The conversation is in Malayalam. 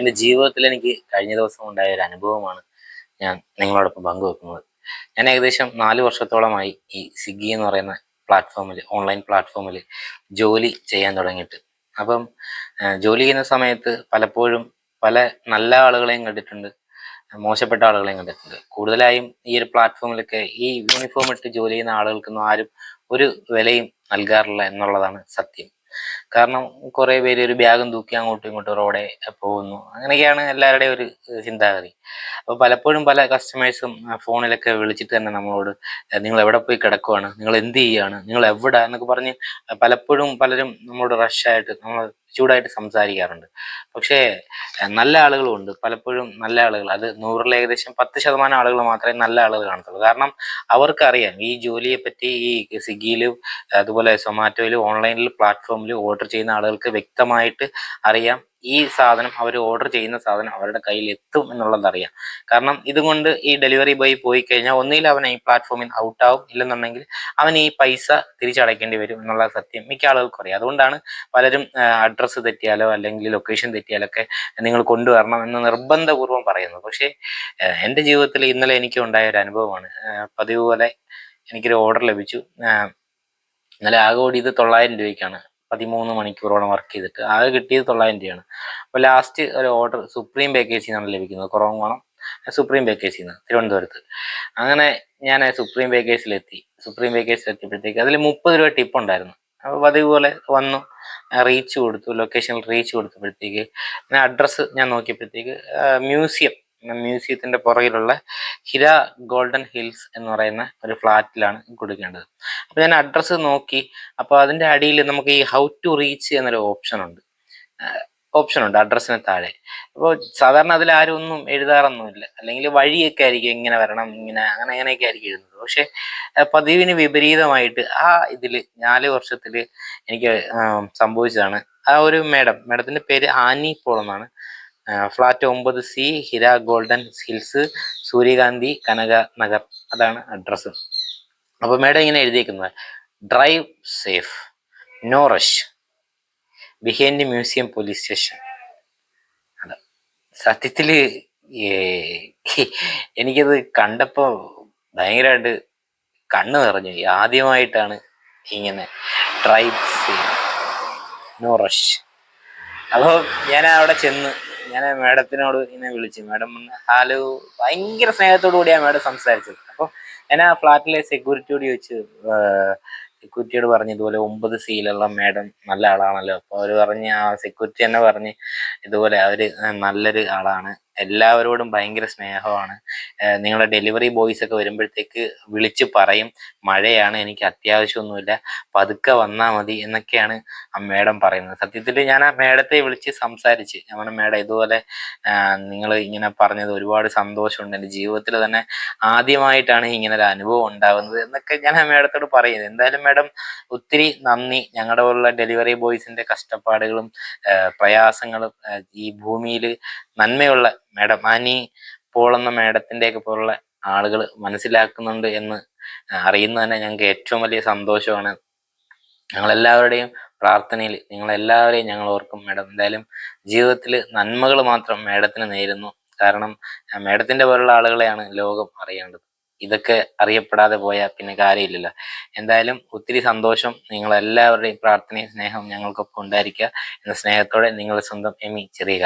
എന്റെ ജീവിതത്തിൽ എനിക്ക് കഴിഞ്ഞ ദിവസം ഉണ്ടായ ഒരു അനുഭവമാണ് ഞാൻ നിങ്ങളോടൊപ്പം പങ്കുവെക്കുന്നത്. ഞാൻ ഏകദേശം നാല് വർഷത്തോളമായി ഈ സ്വിഗ്ഗി എന്ന് പറയുന്ന പ്ലാറ്റ്ഫോമിൽ ഓൺലൈൻ പ്ലാറ്റ്ഫോമിൽ ജോലി ചെയ്യാൻ തുടങ്ങിയിട്ട്. അപ്പം ജോലി ചെയ്യുന്ന സമയത്ത് പലപ്പോഴും പല നല്ല ആളുകളെയും കണ്ടിട്ടുണ്ട് മോശപ്പെട്ട ആളുകളെയും കണ്ടിട്ടുണ്ട്. കൂടുതലായും ഈ ഒരു പ്ലാറ്റ്ഫോമിലൊക്കെ ഈ യൂണിഫോം ഇട്ട് ജോലി ചെയ്യുന്ന ആളുകൾക്കൊന്നും ആരും ഒരു വിലയും നൽകാറില്ല എന്നുള്ളതാണ് സത്യം. കാരണം കുറേ പേര് ഒരു ബാഗും തൂക്കി അങ്ങോട്ടും ഇങ്ങോട്ടും റോഡെ പോകുന്നു. അങ്ങനെയൊക്കെയാണ് എല്ലാവരുടെയും ഒരു ചിന്താഗതി. അപ്പോൾ പലപ്പോഴും പല കസ്റ്റമേഴ്സും ഫോണിലൊക്കെ വിളിച്ചിട്ട് തന്നെ നമ്മളോട് നിങ്ങൾ എവിടെ പോയി കിടക്കുവാണ്? നിങ്ങൾ എന്ത് ചെയ്യാണ് നിങ്ങൾ എവിടെ? എന്നൊക്കെ പറഞ്ഞ് പലപ്പോഴും പലരും നമ്മളോട് റഷായിട്ട് നമ്മൾ ചൂടായിട്ട് സംസാരിക്കാറുണ്ട്. പക്ഷേ നല്ല ആളുകളും ഉണ്ട്. പലപ്പോഴും നല്ല ആളുകൾ അത് നൂറിൽ ഏകദേശം പത്ത് ശതമാനം ആളുകൾ മാത്രമേ നല്ല ആളുകൾ കാണത്തുള്ളൂ. കാരണം അവർക്കറിയാം ഈ ജോലിയെ പറ്റി ഈ സ്വിഗ്ഗിയിലും അതുപോലെ സൊമാറ്റോയിലും ഓൺലൈനിൽ പ്ലാറ്റ്ഫോമിൽ ഓർഡർ ചെയ്യുന്ന ആളുകൾക്ക് വ്യക്തമായിട്ട് അറിയാം ഈ സാധനം അവർ ഓർഡർ ചെയ്യുന്ന സാധനം അവരുടെ കയ്യിൽ എത്തും എന്നുള്ളതറിയാം കാരണം ഇതുകൊണ്ട് ഈ ഡെലിവറി ബോയ് പോയി കഴിഞ്ഞാൽ ഒന്നുകിൽ അവൻ ഈ പ്ലാറ്റ്ഫോമിൽ ഔട്ട് ആവും ഇല്ലെന്നുണ്ടെങ്കിൽ അവൻ ഈ പൈസ തിരിച്ചടയ്ക്കേണ്ടി വരും എന്നുള്ള സത്യം മിക്ക ആളുകൾക്കും അറിയാം. അതുകൊണ്ടാണ് പലരും അഡ്രസ്സ് തെറ്റിയാലോ അല്ലെങ്കിൽ ലൊക്കേഷൻ തെറ്റിയാലൊക്കെ നിങ്ങൾ കൊണ്ടുവരണം എന്ന് നിർബന്ധപൂർവം പറയുന്നത്. പക്ഷേ എന്റെ ജീവിതത്തിൽ ഇന്നലെ എനിക്ക് ഉണ്ടായ ഒരു അനുഭവമാണ്. പതിവ് പോലെ എനിക്കൊരു ഓർഡർ ലഭിച്ചു. ഇന്നലെ ആകെ ഓടിയത് തൊള്ളായിരം രൂപയ്ക്കാണ്. പതിമൂന്ന് മണിക്കൂറോളം വർക്ക് ചെയ്തിട്ട് ആകെ കിട്ടിയത് തൊള്ളായിരം രൂപയാണ്. അപ്പോൾ ലാസ്റ്റ് ഒരു ഓർഡർ സുപ്രീം പാക്കേജിൽ നിന്നാണ് ലഭിക്കുന്നത് കുറവങ്ങോണം സുപ്രീം പാക്കേജിൽ നിന്ന് തിരുവനന്തപുരത്ത്. അങ്ങനെ ഞാൻ സുപ്രീം പാക്കേജിലെത്തി സുപ്രീം പാക്കേജിൽ എത്തിയപ്പോഴത്തേക്ക് അതിൽ മുപ്പത് രൂപ ടിപ്പ് ഉണ്ടായിരുന്നു. അപ്പോൾ അതേപോലെ പോലെ വന്നു. റീച്ച് കൊടുത്തു. ലൊക്കേഷനിൽ റീച്ച് കൊടുത്തപ്പോഴത്തേക്ക് ഞാൻ അഡ്രസ്സ് ഞാൻ നോക്കിയപ്പോഴത്തേക്ക് മ്യൂസിയം മ്യൂസിയത്തിന്റെ പുറകിലുള്ള ഹിര ഗോൾഡൻ ഹിൽസ് എന്ന് പറയുന്ന ഒരു ഫ്ലാറ്റിലാണ് കൊടുക്കേണ്ടത്. അപ്പോൾ ഞാൻ അഡ്രസ്സ് നോക്കി. അപ്പോൾ അതിന്റെ അടിയിൽ നമുക്ക് ഈ ഹൗ ടു റീച്ച് എന്നൊരു ഓപ്ഷൻ ഉണ്ട്. ഓപ്ഷൻ ഉണ്ട് അഡ്രസ്സിന് താഴെ. അപ്പോൾ സാധാരണ അതിൽ ആരും ഒന്നും എഴുതാറൊന്നുമില്ല. അല്ലെങ്കിൽ വഴിയൊക്കെ ആയിരിക്കും ഇങ്ങനെ വരണം ഇങ്ങനെ അങ്ങനെ അങ്ങനെയൊക്കെ ആയിരിക്കും എഴുതുന്നത്. പക്ഷെ പതിവിന് വിപരീതമായിട്ട് ആ ഇതിൽ നാല് വർഷത്തിൽ എനിക്ക് സംഭവിച്ചതാണ്. ആ ഒരു മേഡം മേഡത്തിന്റെ പേര് ആനി പോൾ എന്നാണ്. ഫ്ലാറ്റ് ഒമ്പത് C Heera golden hills Suryakanthi Kanaka Nagar. അതാണ് അഡ്രസ്സ് അപ്പോൾ മേഡം ഇങ്ങനെ എഴുതിയിരിക്കുന്നത് drive safe no rush behind museum police station അതെ. സത്യത്തിൽ ഏ, എനിക്കത് കണ്ടപ്പോ ഭയങ്കരമായിട്ട് കണ്ണ് നിറഞ്ഞു. ആദ്യമായിട്ടാണ് ഇങ്ങനെ ഡ്രൈവ് സേഫ് നോ റഷ് അപ്പോൾ ഞാൻ അവിടെ ചെന്ന് ഞാൻ മാഡത്തിനോട് ഇങ്ങനെ വിളിച്ചു മാഡം ഹലോ ഭയങ്കര സ്നേഹത്തോടു കൂടിയാണ് മാഡം സംസാരിച്ചത്. അപ്പോൾ ഞാൻ ആ ഫ്ലാറ്റിലെ സെക്യൂരിറ്റിയോട് ചോദിച്ചു സെക്യൂരിറ്റിയോട് പറഞ്ഞു ഇതുപോലെ ഒമ്പത് സീലുള്ള മാഡം നല്ല ആളാണല്ലോ. അപ്പോൾ അവർ പറഞ്ഞ് ആ സെക്യൂരിറ്റി തന്നെ പറഞ്ഞ് ഇതുപോലെ അവർ നല്ലൊരു ആളാണ്. എല്ലാവരോടും ഭയങ്കര സ്നേഹമാണ്. നിങ്ങളുടെ ഡെലിവറി ബോയ്സ് ഒക്കെ വരുമ്പോഴത്തേക്ക് വിളിച്ച് പറയും മഴയാണ് എനിക്ക് അത്യാവശ്യമൊന്നുമില്ല പതുക്കെ വന്നാൽ മതി എന്നൊക്കെയാണ് ആ മേഡം പറയുന്നത്. സത്യത്തിൽ ഞാൻ ആ മേഡത്തെ വിളിച്ച് സംസാരിച്ച് പറഞ്ഞു മേഡം ഇതുപോലെ നിങ്ങൾ ഇങ്ങനെ പറഞ്ഞത് ഒരുപാട് സന്തോഷമുണ്ട്. എന്റെ ജീവിതത്തിൽ തന്നെ ആദ്യമായിട്ടാണ് ഇങ്ങനെ ഒരു അനുഭവം ഉണ്ടാകുന്നത് എന്നൊക്കെ ഞാൻ ആ മേഡത്തോട് പറയുന്നത്. എന്തായാലും മേഡം ഒത്തിരി നന്ദി. ഞങ്ങളുടെ പോലുള്ള ഡെലിവറി ബോയ്സിന്റെ കഷ്ടപ്പാടുകളും പ്രയാസങ്ങളും ഈ ഭൂമിയിൽ നന്മയുള്ള മേഡം ആനി പോൾ എന്ന മേഡത്തിന്റെ ഒക്കെ പോലുള്ള ആളുകൾ മനസ്സിലാക്കുന്നുണ്ട് എന്ന് അറിയുന്നത് തന്നെ ഞങ്ങൾക്ക് ഏറ്റവും വലിയ സന്തോഷമാണ്. ഞങ്ങളെല്ലാവരുടെയും പ്രാർത്ഥനയിൽ നിങ്ങളെല്ലാവരെയും ഞങ്ങൾ ഓർക്കും മേഡം എന്തായാലും ജീവിതത്തിൽ നന്മകൾ മാത്രം മേഡത്തിന് നേരുന്നു. കാരണം ആ, മേഡത്തിന്റെ പോലുള്ള ആളുകളെയാണ് ലോകം അറിയേണ്ടത്. ഇതൊക്കെ അറിയപ്പെടാതെ പോയാൽ പിന്നെ കാര്യമില്ലല്ലോ. എന്തായാലും ഒത്തിരി സന്തോഷം നിങ്ങളെല്ലാവരുടെയും പ്രാർത്ഥനയും സ്നേഹവും ഞങ്ങൾക്കൊപ്പം ഉണ്ടായിരിക്കുക. എന്ന സ്നേഹത്തോടെ നിങ്ങളുടെ സ്വന്തം എമി ചെറിയ